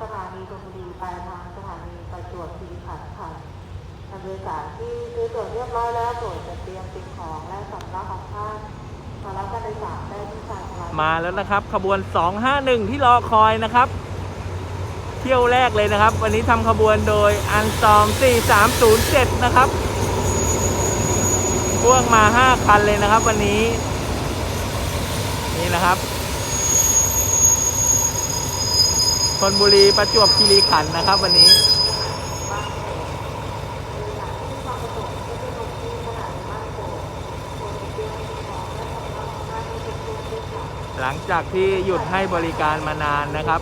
สถานีธนบุรีไปทางสถานีประจวบคีรีขันธ์ค่ะท่านโดยสารที่ซื้อตั๋วเรียบร้อยแล้วโปรดจะเตรียมสิ่งของและสำรับของท่านมารับการโดยสารได้ที่ชานชาลมาแล้วนะครับ ขบวน 251 ที่รอคอยนะครับ เที่ยวแรกเลยนะครับ วันนี้ทำขบวนโดยอันซอม 4307 นะครับพ่วงมา 5 คันเลยนะครับ วันนี้ นี่นะครับ ชนบุรีประจวบคีรีขันธ์นะครับ วันนี้ หลังจากที่หยุดให้บริการมานานนะครับ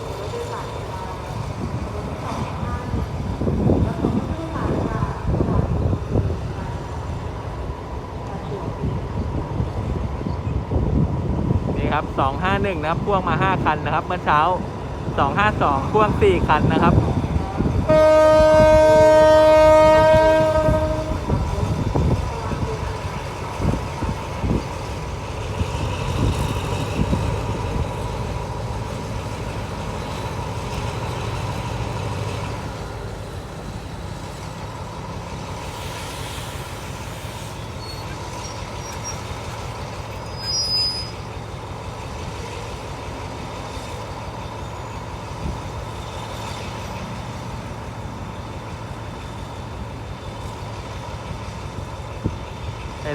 นี่ครับ251 นะครับ พ่วงมา 5 คันนะครับ เมื่อเช้า 252พ่วง4คันนะครับ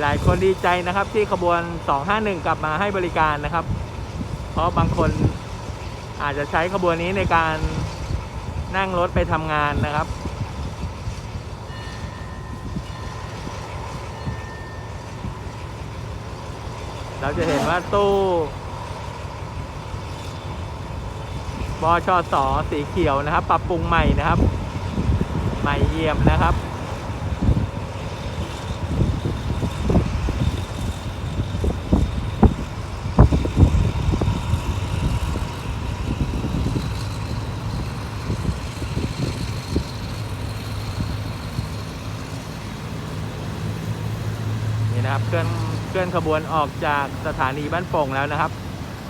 หลายๆ คนดีใจนะครับที่ขบวน 251 กลับมาให้บริการนะครับ เพราะบางคนอาจจะใช้ขบวนนี้ในการนั่งรถไปทำงานนะครับ เราจะเห็นว่าตู้บชสสีเขียวนะครับ ปรับปรุงใหม่นะครับ ใหม่เยี่ยมนะครับ นะครับเคลื่อนเคลื่อนขบวนออกจากสถานีบ้านโป่งแล้วนะครับ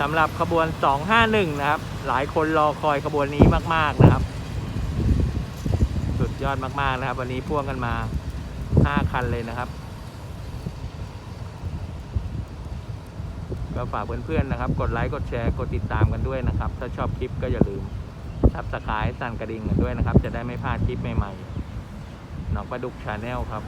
สำหรับขบวน 251 นะครับ หลายคนรอคอยขบวนนี้มาก ๆนะครับ สุดยอดมากๆนะครับ วันนี้พ่วงกันมา 5 คันเลยนะครับ ก็ฝากเพื่อนๆนะครับ กดไลค์กดแชร์กดติดตามกันด้วยนะครับ ถ้าชอบคลิปก็อย่าลืมทับสไครต์สั่นกระดิ่งกันด้วยนะครับ จะได้ไม่พลาดคลิปใหม่ๆหนองประดุกชาแนลครับ